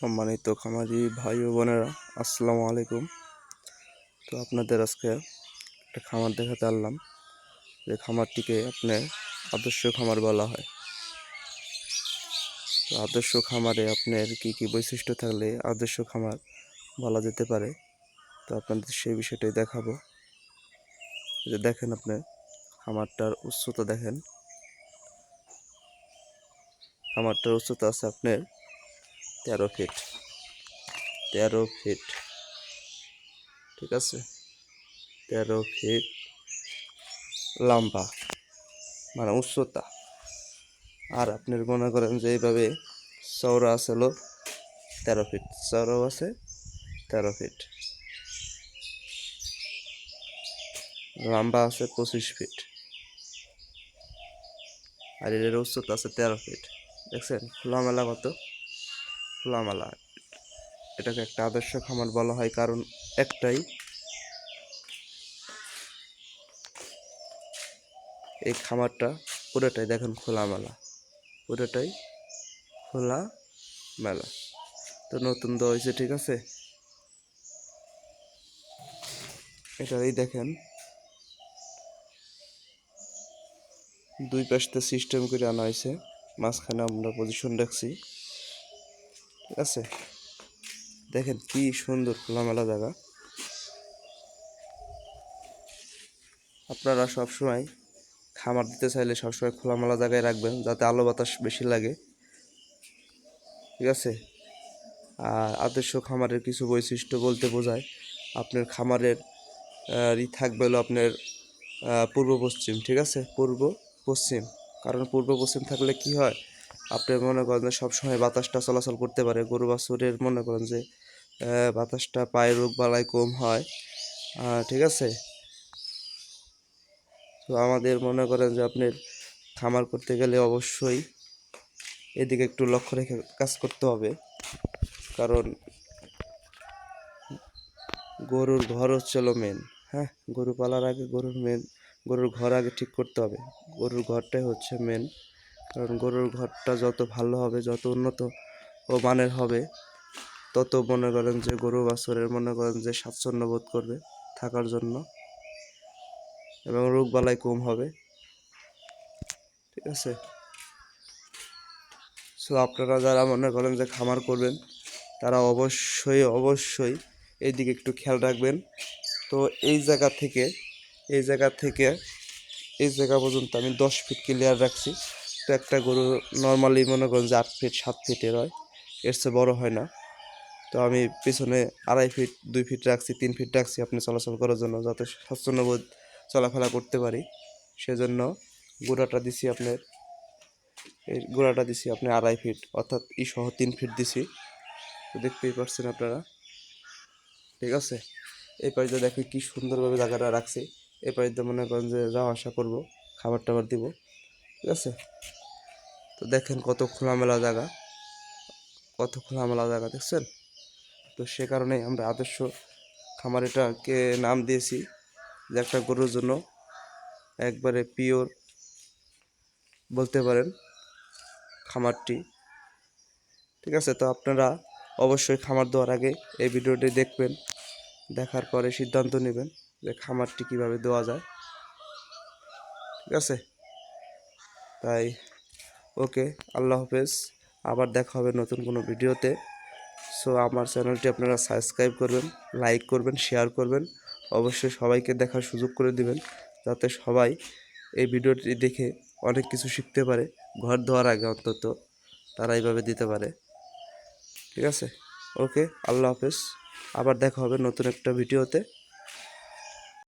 সম্মানিত খামারি ভাই ও বোনেরা, আসসালামু আলাইকুম। তো আপনাদের আজকে একটা খামার দেখাতে আনলাম। যে খামারটিকে আপনার আদর্শ খামার বলা হয়। তো আদর্শ খামারে আপনার কি কি বৈশিষ্ট্য থাকলে আদর্শ খামার বলা যেতে পারে? তো আপনাদের সেই বিষয়টাই দেখাবো। যে দেখেন আপনি, খামারটার উচ্চতা দেখেন। খামারটার উচ্চতা আছে আপনার তেরো ফিট তেরো ফিট ঠিক আছে? তেরো ফিট লম্বা মানে উচ্চতা। আর আপনি মনে করেন যে এইভাবে চওড়া আছে হলো তেরো ফিট চওড়াও আছে তেরো ফিট লম্বা আছে পঁচিশ ফিট আর এর উচ্চতা আছে তেরো ফিট দেখছেন? খোলামেলা কত খোলামেলা। এটাকে একটা আদর্শ খামার বলা হয়, কারণ একটাই এই খামারটা পুরোটাই দেখেন খোলামেলা, পুরোটাই খোলা মেলা তো নতুন দেওয়া হয়েছে, ঠিক আছে? এটাই দেখেন দুই পাশটা সিস্টেম করে আনা হয়েছে, মাঝখানে আমরা পজিশন রাখছি। ঠিক আছে। দেখেন কি সুন্দর খোলামেলা জায়গা। আপনারা সবসময় খামার দিতে চাইলে সবসময় খোলামেলা জায়গায় রাখবেন, যাতে আলো বাতাস বেশি লাগে। ঠিক আছে? আর আদর্শ খামারের কিছু বৈশিষ্ট্য বলতে বোঝায়, আপনার খামারের ই থাকবে হলো আপনার পূর্ব পশ্চিম, ঠিক আছে? পূর্ব পশ্চিম। কারণ পূর্ব পশ্চিম থাকলে কি হয়? আপনি মনে করেন যে সবসময় বাতাসটা চলাচল করতে পারে। গরু বাছুরের মনে করেন যে বাতাসটা পায়ে রোগ বালাই কম হয়। ঠিক আছে? তো আমাদের মনে করেন যে আপনার খামার করতে গেলে অবশ্যই এদিকে একটু লক্ষ্য রেখে কাজ করতে হবে। কারণ গরুর ঘর হচ্ছে হলো মেন হ্যাঁ? গরু পালার আগে গরুর মেন গরুর ঘর আগে ঠিক করতে হবে। গরুর ঘরটাই হচ্ছে মেন কারণ গরুর ঘরটা যত ভালো হবে, যত উন্নত ও মানের হবে, তত মনে করেন যে গরু বাছরের মনে করেন যে স্বাচ্ছন্দ্য বোধ করবে থাকার জন্য এবং রোগ বালাই কম হবে। ঠিক আছে? সো আপনারা যারা মনে করেন যে খামার করবেন, তারা অবশ্যই অবশ্যই এই দিকে একটু খেয়াল রাখবেন। তো এই জায়গা থেকে, এই জায়গা থেকে, এই জায়গা পর্যন্ত আমি দশ ফিট ক্লিয়ার রাখছি। তো একটা গরু নর্মালি মনে করেন যে আট ফিট সাত ফিটের হয়। এর চেয়ে বড়ো হয় না। তো আমি পিছনে আড়াই ফিট দুই ফিট রাখছি, তিন ফিট রাখছি আপনি চলাচল করার জন্য যাতে স্বাচ্ছন্দ্যবোধ চলাফেরা করতে পারি। সেজন্য গোড়াটা দিছি আপনার, এই গোড়াটা দিছি আপনি আড়াই ফিট অর্থাৎ ই সহ তিন ফিট দিছি। তো দেখতেই পারছেন আপনারা। ঠিক আছে? এই পাশে দেখি কি সুন্দরভাবে জায়গাটা রাখছি। এই পাশে মনে করেন যে যাওয়া আসা করব, খাবার টাবার দিব। ঠিক আছে? তো দেখেন কত খোলামেলা জায়গা, কত খোলামেলা জায়গা, দেখছেন? তো সে কারণে আমরা আদর্শ খামার এটাকে নাম দিয়েছি যে একটা গরুর জন্য একবারে পিওর বলতে পারেন খামারটি। ঠিক আছে, তো আপনারা অবশ্যই খামার দেওয়ার আগে এই ভিডিওটি দেখবেন, দেখার পরে সিদ্ধান্ত নেবেন যে খামারটি কীভাবে দেওয়া যায়। ঠিক আছে? তাই ওকে, আল্লাহ হাফেজ। আবার দেখা হবে নতুন কোনো ভিডিওতে। সো, আমার চ্যানেলটি আপনারা সাবস্ক্রাইব করবেন, লাইক করবেন, শেয়ার করবেন। অবশ্যই সবাইকে দেখার সুযোগ করে দিবেন, যাতে সবাই এই ভিডিওটি দেখে অনেক কিছু শিখতে পারে। ঘর দেওয়ার আগে অন্তত তারা এইভাবে দিতে পারে। ঠিক আছে? ওকে, আল্লাহ হাফেজ। আবার দেখা হবে নতুন একটা ভিডিওতে।